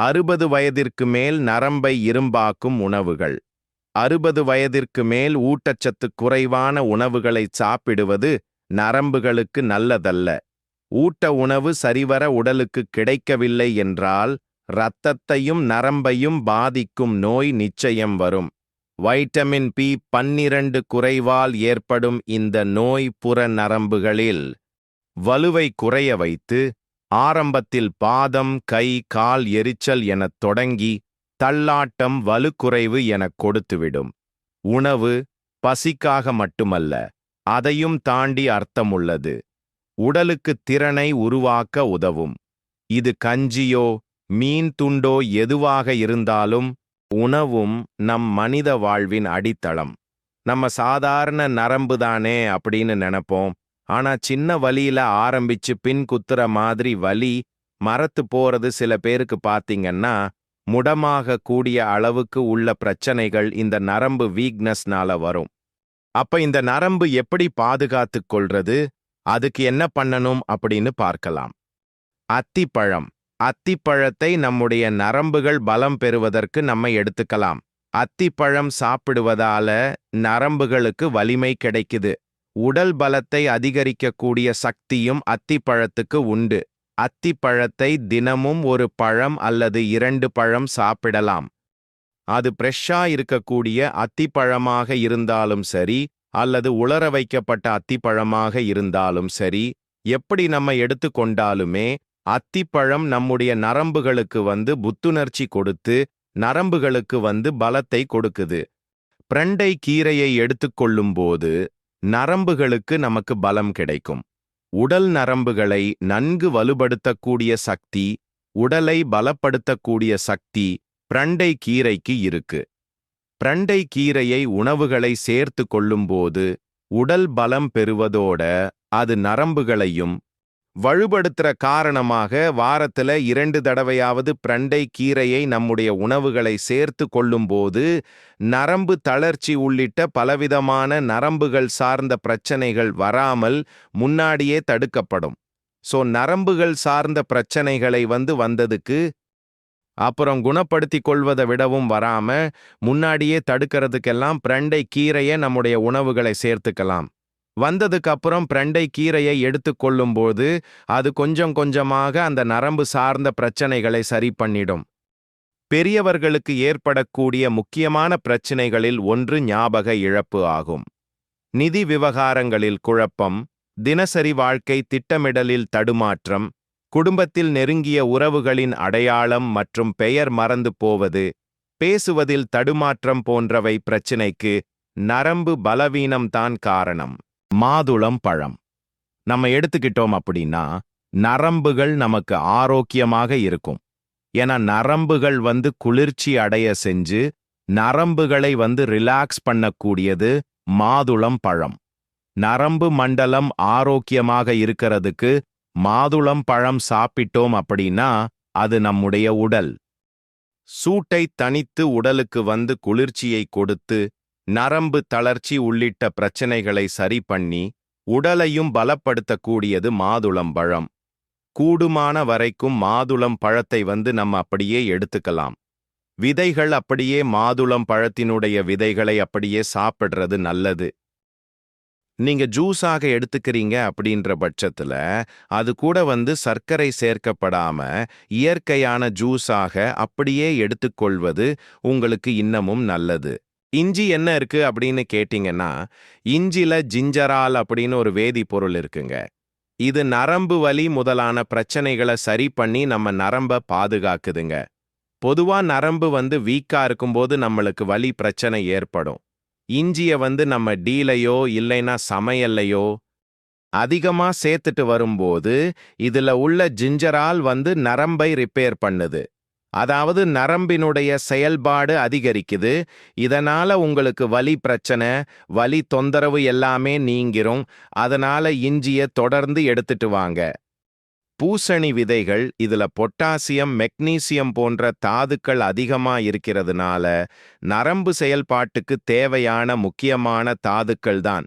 அறுபது வயதிற்கு மேல் நரம்பை இரும்பாக்கும் உணவுகள். அறுபது வயதிற்கு மேல் ஊட்டச்சத்து குறைவான உணவுகளை சாப்பிடுவது நரம்புகளுக்கு நல்லதல்ல. ஊட்ட உணவு சரிவர உடலுக்கு கிடைக்கவில்லை என்றால் இரத்தத்தையும் நரம்பையும் பாதிக்கும் நோய் நிச்சயம் வரும். வைட்டமின் பி பன்னிரண்டு குறைவால் ஏற்படும் இந்த நோய் புற நரம்புகளில் வலுவை குறைய வைத்து ஆரம்பத்தில் பாதம் கை கால் எரிச்சல் எனத் தொடங்கி தள்ளாட்டம் வலுக்குறைவு எனக் கொடுத்துவிடும். உணவு பசிக்காக மட்டுமல்ல அதையும் தாண்டி அர்த்தமுள்ளது. உடலுக்கு திறனை உருவாக்க உதவும். இது கஞ்சியோ மீன் துண்டோ எதுவாக இருந்தாலும் உணவும் நம் மனித வாழ்வின் அடித்தளம். நம்ம சாதாரண நரம்பு தானே அப்படின்னு நினைப்போம். ஆனா சின்ன வலியில ஆரம்பிச்சு பின் குத்துற மாதிரி வலி மரத்து போறது சில பேருக்கு பாத்தீங்கன்னா முடமாக கூடிய அளவுக்கு உள்ள பிரச்சனைகள் இந்த நரம்பு வீக்னஸ்னால வரும். அப்ப இந்த நரம்பு எப்படி பாதுகாத்துக் கொள்றது? அதுக்கு என்ன பண்ணணும் அப்படின்னு பார்க்கலாம். அத்திப்பழம். அத்திப்பழத்தை நம்முடைய நரம்புகள் பலம் பெறுவதற்கு நம்ம எடுத்துக்கலாம். அத்திப்பழம் சாப்பிடுவதால நரம்புகளுக்கு வலிமை கிடைக்குது. உடல் பலத்தை அதிகரிக்கக்கூடிய சக்தியும் அத்திப்பழத்துக்கு உண்டு. அத்திப்பழத்தை தினமும் ஒரு பழம் அல்லது இரண்டு பழம் சாப்பிடலாம். அது ஃப்ரெஷ்ஷா இருக்கக்கூடிய அத்திப்பழமாக இருந்தாலும் சரி அல்லது உலர வைக்கப்பட்ட அத்திப்பழமாக இருந்தாலும் சரி எப்படி நம்ம எடுத்துக்கொண்டாலுமே அத்திப்பழம் நம்முடைய நரம்புகளுக்கு வந்து புத்துணர்ச்சி கொடுத்து நரம்புகளுக்கு வந்து பலத்தை கொடுக்குது. பிரண்டை கீரையை எடுத்துக்கொள்ளும்போது நரம்புகளுக்கு நமக்கு பலம் கிடைக்கும். உடல் நரம்புகளை நன்கு வலுப்படுத்தக்கூடிய சக்தி உடலை பலப்படுத்தக்கூடிய சக்தி பிரண்டை கீரைக்கு இருக்கு. பிரண்டை கீரையை உணவுகளை சேர்த்து கொள்ளும்போது உடல் பலம் பெறுவதோட அது நரம்புகளையும் வலுப்படுத்துற காரணமாக வாரத்துல இரண்டு தடவையாவது பிரண்டை கீரையை நம்முடைய உணவுகளை சேர்த்து கொள்ளும்போது நரம்பு தளர்ச்சி உள்ளிட்ட பலவிதமான நரம்புகள் சார்ந்த பிரச்சனைகள் வராமல் முன்னாடியே தடுக்கப்படும். சோ நரம்புகள் சார்ந்த பிரச்சனைகளை வந்து வந்ததுக்கு அப்புறம் குணப்படுத்திக் கொள்வதை விடவும் வராம முன்னாடியே தடுக்கிறதுக்கெல்லாம் பிரண்டை கீரையை நம்முடைய உணவுகளை சேர்த்துக்கலாம். வந்ததுக்கு அப்புறம் பிரண்டை கீரையை எடுத்துக்கொள்ளும்போது அது கொஞ்சம் கொஞ்சமாக அந்த நரம்பு சார்ந்த பிரச்சனைகளை சரி பண்ணிடும். பெரியவர்களுக்கு ஏற்படக்கூடிய முக்கியமான பிரச்சினைகளில் ஒன்று ஞாபக இழப்பு ஆகும். நிதி விவகாரங்களில் குழப்பம் தினசரி வாழ்க்கை திட்டமிடலில் தடுமாற்றம் குடும்பத்தில் நெருங்கிய உறவுகளின் அடையாளம் மற்றும் பெயர் மறந்து போவது பேசுவதில் தடுமாற்றம் போன்றவை பிரச்சினைக்கு நரம்பு பலவீனம்தான் காரணம். மாதுளம் பழம். நம்ம எடுத்துக்கிட்டோம் அப்படின்னா நரம்புகள் நமக்கு ஆரோக்கியமாக இருக்கும். ஏன்னா நரம்புகள் வந்து குளிர்ச்சி அடைய செஞ்சு நரம்புகளை வந்து ரிலாக்ஸ் பண்ணக்கூடியது மாதுளம் பழம். நரம்பு மண்டலம் ஆரோக்கியமாக இருக்கிறதுக்கு மாதுளம் பழம் சாப்பிட்டோம் அப்படின்னா அது நம்முடைய உடல். சூட்டை தணித்து உடலுக்கு வந்து குளிர்ச்சியை கொடுத்து நரம்பு தளர்ச்சி உள்ளிட்ட பிரச்சனைகளை சரி பண்ணி உடலையும் பலப்படுத்தக்கூடியது மாதுளம் பழம். கூடுமான வரைக்கும் மாதுளம் பழத்தை வந்து நம்ம அப்படியே எடுத்துக்கலாம். விதைகள் அப்படியே மாதுளம் பழத்தினுடைய விதைகளை அப்படியே சாப்பிடுறது நல்லது. நீங்க ஜூஸாக எடுத்துக்கிறீங்க அப்படின்ற பட்சத்துல அது கூட வந்து சர்க்கரை சேர்க்கப்படாம இயற்கையான ஜூஸாக அப்படியே எடுத்துக்கொள்வது உங்களுக்கு இன்னமும் நல்லது. இஞ்சி என்ன இருக்கு அப்படின்னு கேட்டிங்கன்னா இஞ்சில ஜிஞ்சரால் அப்படின்னு ஒரு வேதிப்பொருள் இருக்குங்க. இது நரம்பு வலி முதலான பிரச்சனைகளை சரி பண்ணி நம்ம நரம்ப பாதுகாக்குதுங்க. பொதுவா நரம்பு வந்து வீக்கா இருக்கும்போது நம்மளுக்கு வலி பிரச்சனை ஏற்படும். இஞ்சிய வந்து நம்ம டீலையோ இல்லைன்னா சமையல்லையோ அதிகமா சேர்த்துட்டு வரும்போது இதுல உள்ள ஜிஞ்சரால் வந்து நரம்பை ரிப்பேர் பண்ணுது. அதாவது நரம்பினுடைய செயல்பாடு அதிகரிக்குது. இதனால உங்களுக்கு வலி பிரச்சனை வலி தொந்தரவு எல்லாமே நீங்கிரும். அதனால இஞ்சிய தொடர்ந்து எடுத்துட்டு வாங்க. பூசணி விதைகள் இதுல பொட்டாசியம் மெக்னீசியம் போன்ற தாதுக்கள் அதிகமா இருக்கிறதுனால நரம்பு செயல்பாட்டுக்கு தேவையான முக்கியமான தாதுக்கள் தான்.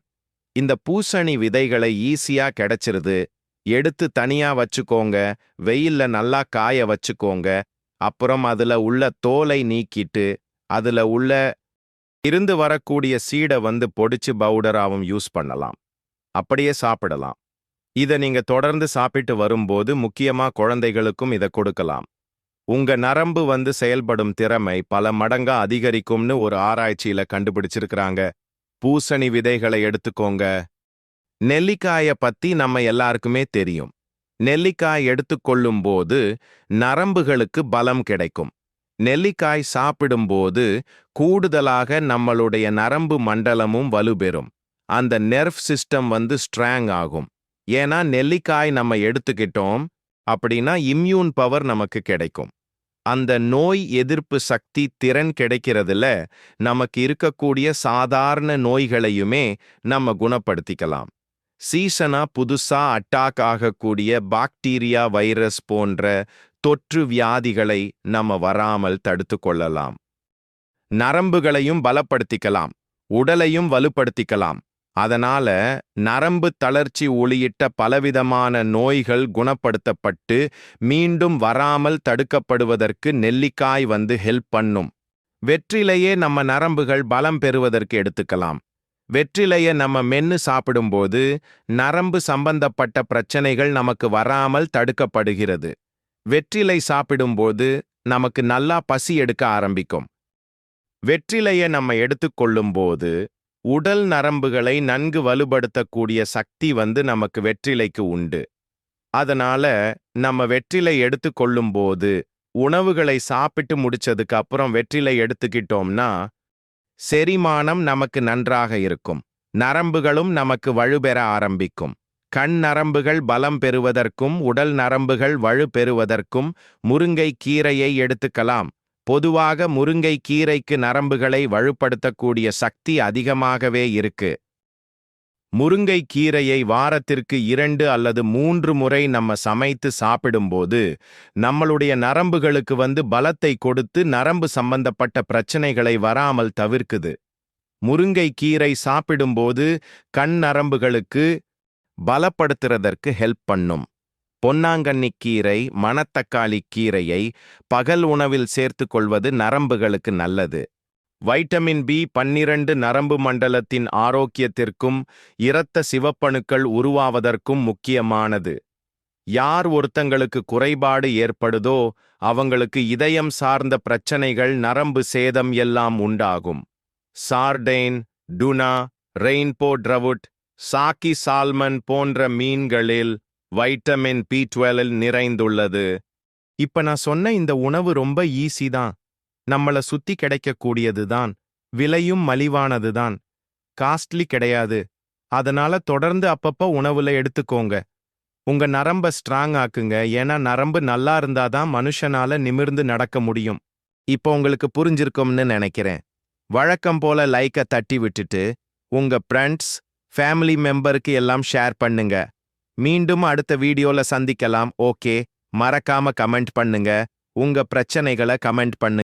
இந்த பூசணி விதைகளை ஈஸியா கிடைச்சிருது. எடுத்து தனியா வச்சுக்கோங்க. வெயில்ல நல்லா காய வச்சுக்கோங்க. அப்புறம் அதுல உள்ள தோலை நீக்கிட்டு அதுல உள்ள இருந்து வரக்கூடிய சீடை வந்து பொடிச்சு பவுடராவும் யூஸ் பண்ணலாம். அப்படியே சாப்பிடலாம். இத நீங்க தொடர்ந்து சாப்பிட்டு வரும்போது முக்கியமா குழந்தைகளுக்கும் இத கொடுக்கலாம். உங்க நரம்பு வந்து செயல்படும் திறமை பல மடங்கா அதிகரிக்கும்னு ஒரு ஆராய்ச்சியில கண்டுபிடிச்சிருக்கிறாங்க. பூசணி விதைகளை எடுத்துக்கோங்க. நெல்லிக்காய பத்தி நம்ம எல்லாருக்குமே தெரியும். நெல்லிக்காய் எடுத்துக்கொள்ளும்போது நரம்புகளுக்கு பலம் கிடைக்கும். நெல்லிக்காய் சாப்பிடும்போது கூடுதலாக நம்மளுடைய நரம்பு மண்டலமும் வலுப்பெறும் அந்த நெர்வ் சிஸ்டம் வந்து ஸ்ட்ராங் ஆகும். ஏன்னா நெல்லிக்காய் நம்ம எடுத்துக்கிட்டோம் அப்படின்னா இம்யூன் பவர் நமக்கு கிடைக்கும். அந்த நோய் எதிர்ப்பு சக்தி திறன் கிடைக்கிறதுல நமக்கு இருக்கக்கூடிய சாதாரண நோய்களையுமே நம்ம குணப்படுத்திக்கலாம். சீசனா புதுசா அட்டாக் ஆகக்கூடிய பாக்டீரியா வைரஸ் போன்ற தொற்று வியாதிகளை நம்ம வராமல் தடுத்து கொள்ளலாம். நரம்புகளையும் பலப்படுத்திக்கலாம். உடலையும் வலுப்படுத்திக்கலாம். அதனால நரம்பு தளர்ச்சி ஒளியிட்ட பலவிதமான நோய்கள் குணப்படுத்தப்பட்டு மீண்டும் வராமல் தடுக்கப்படுவதற்கு நெல்லிக்காய் வந்து ஹெல்ப் பண்ணும். வெற்றிலையே நம்ம நரம்புகள் பலம் பெறுவதற்கு எடுத்துக்கலாம். வெற்றிலைய நம்ம மென்னு சாப்பிடும்போது நரம்பு சம்பந்தப்பட்ட பிரச்சனைகள் நமக்கு வராமல் தடுக்கப்படுகிறது. வெற்றிலை சாப்பிடும்போது நமக்கு நல்லா பசி எடுக்க ஆரம்பிக்கும். வெற்றிலைய நம்ம எடுத்துக்கொள்ளும்போது உடல் நரம்புகளை நன்கு வலுப்படுத்தக்கூடிய சக்தி வந்து நமக்கு வெற்றிலைக்கு உண்டு. அதனால நம்ம வெற்றிலை எடுத்துக்கொள்ளும்போது உணவுகளை சாப்பிட்டு முடிச்சதுக்கு அப்புறம் வெற்றிலை எடுத்துக்கிட்டோம்னா செரிமானம் நமக்கு நன்றாக இருக்கும். நரம்புகளும் நமக்கு வலுப்பெற ஆரம்பிக்கும். கண் நரம்புகள் பலம் பெறுவதற்கும் உடல் நரம்புகள் வலு பெறுவதற்கும் முருங்கை கீரையை எடுத்துக்கலாம். பொதுவாக முருங்கை கீரைக்கு நரம்புகளை வலுப்படுத்தக்கூடிய சக்தி அதிகமாகவே இருக்கு. முருங்கை கீரையை வாரத்திற்கு இரண்டு அல்லது மூன்று முறை நம்ம சமைத்து சாப்பிடும்போது நம்மளுடைய நரம்புகளுக்கு வந்து பலத்தை கொடுத்து நரம்பு சம்பந்தப்பட்ட பிரச்சனைகளை வராமல் தவிர்க்குது. முருங்கை கீரை சாப்பிடும்போது கண் நரம்புகளுக்கு பலப்படுத்துறதற்கு ஹெல்ப் பண்ணும். பொன்னாங்கண்ணி கீரை மணத்தக்காளி கீரையை பகல் உணவில் சேர்த்து கொள்வது நரம்புகளுக்கு நல்லது. வைட்டமின் பி பன்னிரண்டு நரம்பு மண்டலத்தின் ஆரோக்கியத்திற்கும் இரத்த சிவப்பணுக்கள் உருவாவதற்கும் முக்கியமானது. யார் ஒருத்தங்களுக்கு குறைபாடு ஏற்படுதோ அவங்களுக்கு இதயம் சார்ந்த பிரச்சனைகள் நரம்பு சேதம் எல்லாம் உண்டாகும். Sardine tuna rainbow trout sockeye salmon போன்ற மீன்களில் வைட்டமின் பி டுவெல் நிறைந்துள்ளது. இப்ப நான் சொன்ன இந்த உணவு ரொம்ப ஈஸி தான். நம்மள சுத்தி கிடைக்கக்கூடியதுதான் விலையும் மலிவானது தான் காஸ்ட்லி கிடையாது. அதனால தொடர்ந்து அப்பப்ப உணவுல எடுத்துக்கோங்க. உங்க நரம்ப ஸ்ட்ராங் ஆக்குங்க. ஏன்னா நரம்பு நல்லா இருந்தாதான் மனுஷனால நிமிர்ந்து நடக்க முடியும். இப்போ உங்களுக்கு புரிஞ்சிருக்கும்னு நினைக்கிறேன். வழக்கம் போல லைக்க தட்டி விட்டுட்டு உங்க ஃப்ரெண்ட்ஸ் ஃபேமிலி மெம்பருக்கு எல்லாம் ஷேர் பண்ணுங்க. மீண்டும் அடுத்த வீடியோல சந்திக்கலாம். ஓகே. மறக்காம கமெண்ட் பண்ணுங்க. உங்க பிரச்சனைகளை கமெண்ட் பண்ணுங்க.